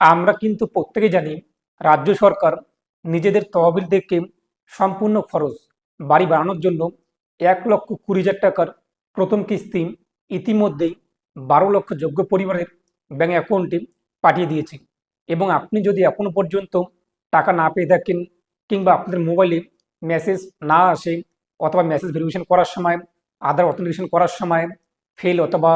আমরা কিন্তু প্রত্যেকে জানি রাজ্য সরকার নিজেদের তহবিল থেকে সম্পূর্ণ খরচ বাড়ি বানানোর জন্য এক লক্ষ কুড়ি হাজার টাকার প্রথম কিস্তি ইতিমধ্যেই বারো লক্ষ যোগ্য পরিবারের ব্যাঙ্ক অ্যাকাউন্টে পাঠিয়ে দিয়েছে। এবং আপনি যদি এখনও পর্যন্ত টাকা না পেয়ে থাকেন কিংবা আপনাদের মোবাইলে মেসেজ না আসে অথবা মেসেজ ভেরিফিকেশন করার সময়, আধার অথেন্টিকেশন করার সময়, ফেল অথবা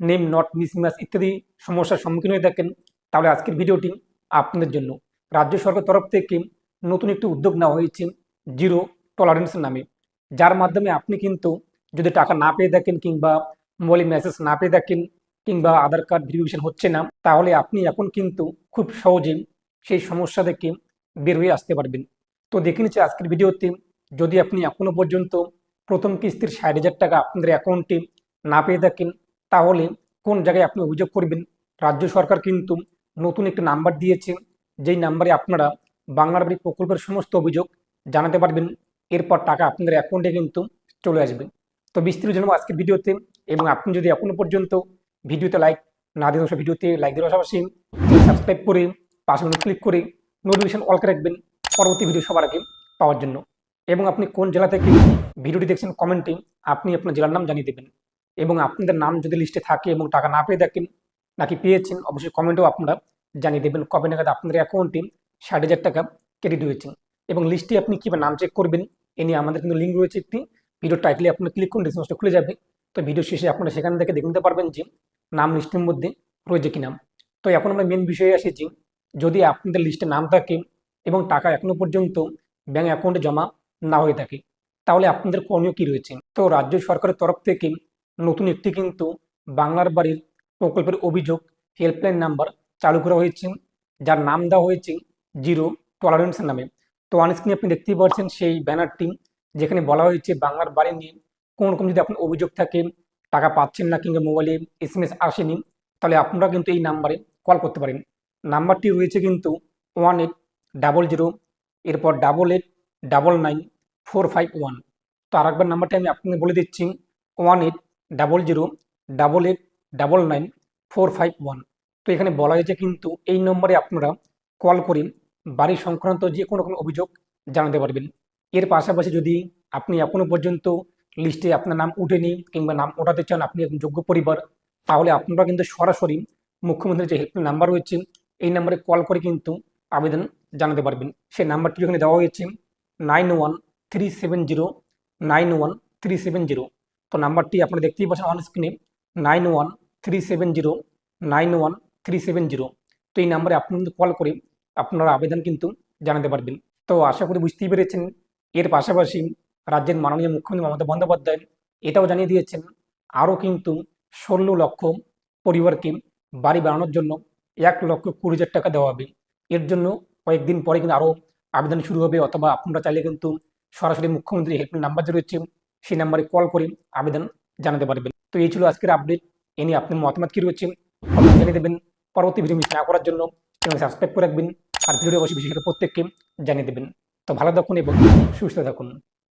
নেম নট মিসম্যাচ ইত্যাদি সমস্যার সম্মুখীন হয়ে থাকেন তাহলে আজকের ভিডিওটি আপনাদের জন্য। রাজ্য সরকার তরফ থেকে নতুন একটি উদ্যোগ নেওয়া হয়েছে জিরো টলারেন্স নামে। যার মাধ্যমে আপনি কিন্তু যদি টাকা না পেয়ে থাকেন কিংবা মোবাইলে মেসেজ না পেয়ে থাকেন কিংবা আধার কার্ড ভেরিফিকেশন হচ্ছে না, তাহলে আপনি এখন কিন্তু খুব সহজে সেই সমস্যা থেকে বের হয়ে আসতে পারবেন। তো দেখে নিচ্ছি আজকের ভিডিওতে, যদি আপনি এখনও পর্যন্ত প্রথম কিস্তির ষাট হাজার টাকা আপনাদের অ্যাকাউন্টে না পেয়ে থাকেন, তাহলে কোন জায়গায় আপনি অভিযোগ করবেন? রাজ্য সরকার কিন্তু নতুন একটি নাম্বার দিয়েছে যেই নাম্বারে আপনারা বাংলার বাড়ি প্রকল্পের সমস্ত অভিযোগ জানাতে পারবেন। এরপর টাকা আপনাদের অ্যাকাউন্টে কিন্তু চলে আসবে। তো বিস্তারিত জানাব আজকের ভিডিওতে এবং আপনি যদি এখনও পর্যন্ত ভিডিওতে লাইক না অবশ্যই ভিডিওতে লাইক দেওয়ার পাশাপাশি সাবস্ক্রাইব করে পাশে ক্লিক করে নোটিফিকেশন অলকে রাখবেন পরবর্তী ভিডিও সবার আগে পাওয়ার জন্য। এবং আপনি কোন জেলা থেকে ভিডিওটি দেখছেন কমেন্টে আপনি আপনার জেলার নাম জানিয়ে দেবেন। এবং আপনাদের নাম যদি লিস্টে থাকে এবং টাকা না পেয়ে থাকেন নাকি পেয়েছেন? অবশ্যই কমেন্টেও আপনারা জানিয়ে দেবেন। কবে নাগাদ আপনাদের অ্যাকাউন্টে ষাট হাজার টাকা ক্রেডিট হয়েছে এবং লিস্টে আপনি কীভাবে নাম চেক করবেন, এ নিয়ে আমাদের কিন্তু লিঙ্ক রয়েছে একটি ভিডিও টাইটলে আপনার ক্লিক করুন ডিসকাউন্টটা খুলে যাবে। তো ভিডিও শেষে আপনারা সেখান থেকে দেখে নিতে পারবেন যে নাম লিস্টের মধ্যে রয়েছে কি নাম তো এখন আমরা মেন বিষয়ে এসেছি যদি আপনাদের লিস্টে নাম থাকে এবং টাকা এখনও পর্যন্ত ব্যাঙ্ক অ্যাকাউন্টে জমা না হয়ে থাকে, তাহলে আপনাদের করণীয় কী রয়েছে? তো রাজ্য সরকারের তরফ থেকে নতুন একটি কিন্তু বাংলার বাড়ির প্রকল্পের অভিযোগ হেল্পলাইন নাম্বার চালু করা হয়েছে, যার নাম দেওয়া হয়েছে জিরো টলারেন্স নামে। তো অনস্ক্রিনে আপনি দেখতেই পাচ্ছেন সেই ব্যানারটি যেখানে বলা হয়েছে বাংলার বাড়ি নিয়ে কোন রকম যদি আপনার অভিযোগ থাকে, টাকা পাচ্ছেন না কিংবা মোবাইলে এস এম এস আসেনি, তাহলে আপনারা কিন্তু এই নাম্বারে কল করতে পারেন। নাম্বারটি রয়েছে কিন্তু ওয়ান এইট ডাবল জিরো এরপর double eight double nine four five one তো আরেকবার নাম্বারটি আমি আপনাকে বলে দিচ্ছি one eight double zero double eight double nine four five one তো এখানে বলা হয়েছে কিন্তু এই নম্বরে আপনারা কল করে বাড়ি সংক্রান্ত যে কোনো কোনো অভিযোগ জানাতে পারবেন। এর পাশাপাশি যদি আপনি এখনও পর্যন্ত লিস্টে আপনার নাম উঠেনি কিংবা নাম ওঠাতে চান, আপনি একজন যোগ্য পরিবার, তাহলে আপনারা কিন্তু সরাসরি মুখ্যমন্ত্রীর যে হেল্পলাইন নাম্বার রয়েছে, এই নাম্বারে কল করে কিন্তু আবেদন জানাতে পারবেন। সেই নাম্বারটি এখানে দেওয়া হয়েছে nine one three seven zero nine one three seven zero তো নাম্বারটি আপনারা দেখতেই পাচ্ছেন অন স্ক্রিনে nine one three seven zero nine one three seven zero তো এই নাম্বারে আপনি কিন্তু কল করে আপনারা আবেদন কিন্তু জানাতে পারবেন। তো আশা করি বুঝতেই পেরেছেন। এর পাশাপাশি রাজ্যের মাননীয় মুখ্যমন্ত্রী মমতা বন্দ্যোপাধ্যায় এটাও জানিয়ে দিয়েছেন, আরও কিন্তু ষোলো লক্ষ পরিবারকে বাড়ি বানানোর জন্য এক লক্ষ কুড়ি হাজার টাকা দেওয়া হবে। এর জন্য কয়েকদিন পরে কিন্তু আরও আবেদন শুরু হবে, অথবা আপনারা চাইলে কিন্তু সরাসরি মুখ্যমন্ত্রী হেল্পলাইন নাম্বার যে রয়েছে, সেই নাম্বারে কল করে আবেদন জানাতে পারবেন। তো এই ছিল আজকের আপডেট এ নিয়ে আপনার মতামত কী রয়েছে কমেন্ট জানিয়ে দেবেন। পরবর্তী ভিডিও মিস না করার জন্য চ্যানেল সাবস্ক্রাইব করে রাখবেন। আর ভিডিও অবশ্যই বিশেষ করে প্রত্যেককে জানিয়ে দেবেন। তো ভালো থাকুন এবং সুস্থ থাকুন।